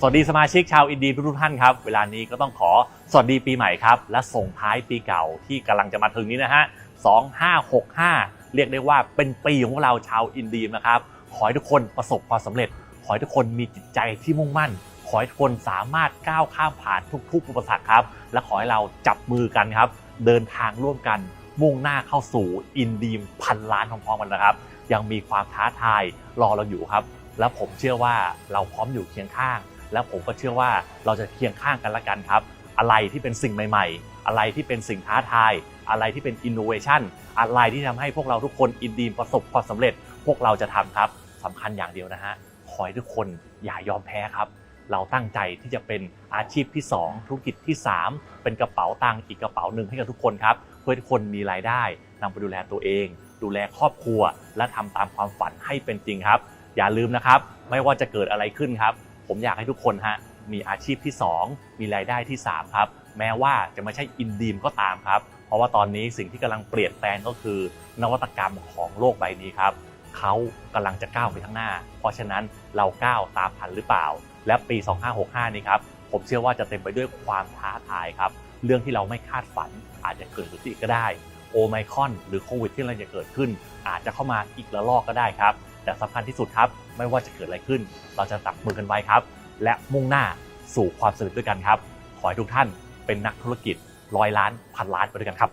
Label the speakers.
Speaker 1: สวัสดีสมาชิกชาวอินดีทุกท่านครับ เวลานี้ก็ต้องขอสวัสดีปีใหม่ครับ และส่งท้ายปีเก่าที่กำลังจะมาถึงนี้นะฮะ 2565 เรียกได้ว่าเป็นปีของพวกเราชาวอินดีนะครับ ขอให้ทุกคนประสบความสำเร็จ ขอให้ทุกคนมีจิตใจที่มุ่งมั่น ขอให้ทุกคนสามารถก้าวข้ามผ่านทุกๆอุปสรรคครับ และขอให้เราจับมือกันครับ เดินทางร่วมกัน มุ่งหน้าเข้าสู่อินดีมพันล้านพร้อมๆกันนะครับ ยังมีความท้าทายรอเราอยู่ครับ และผมเชื่อว่าเราพร้อมอยู่เคียงข้าง และผมก็เชื่อว่าเราจะเคียงข้างกันละกันครับ อะไรที่เป็นสิ่งใหม่ ๆ อะไรที่เป็นสิ่งท้าทาย อะไรที่เป็นอินโนเวชันอะไรที่ทำให้พวกเราทุกคนอินดีมประสบความสำเร็จ พวกเราจะทำครับสำคัญอย่างเดียวนะฮะขอให้ทุกคนอย่ายอมแพ้ครับ เราตั้งใจที่จะเป็นอาชีพที่ 2 ธุรกิจที่ 3 เป็นกระเป๋าตังค์อีกกระเป๋าหนึ่งให้กับทุกคนครับเพื่อทุกคนมีรายได้นำไปดูแลตัวเอง ดูแลครอบครัว และทำตามความฝันให้เป็นจริงครับ อย่าลืมนะครับ ไม่ว่าจะเกิดอะไรขึ้นครับ ผมอยากให้ทุกคนฮะมีอาชีพที่ 2 มีรายได้ที่ 3 ครับ แม้ว่าจะไม่ใช่อินดีมก็ตามครับ เพราะว่าตอนนี้สิ่งที่กำลังเปลี่ยนแปลงก็คือ นวัตกรรมของโลกใบนี้ครับเขากำลังจะก้าวไปข้างหน้า เพราะฉะนั้นเราก้าวตามทันหรือเปล่า และปี 2565 นี้ครับผมเชื่อว่าจะเต็มไปด้วยความท้าทายครับ เรื่องที่เราไม่คาดฝันอาจจะเกิดขึ้นอีกก็ได้ โอไมคอนหรือโควิดที่กำลังจะเกิดขึ้น อาจจะเข้ามาอีกระลอกก็ได้ครับแต่สำคัญที่สุดครับ ไม่ว่าจะเกิดอะไรขึ้น เราจะตับมือกันไว้ครับ และมุ่งหน้าสู่ความสำเร็จด้วยกันครับ ขอให้ทุกท่านเป็นนักธุรกิจร้อยล้านพันล้านไปด้วยกันครับ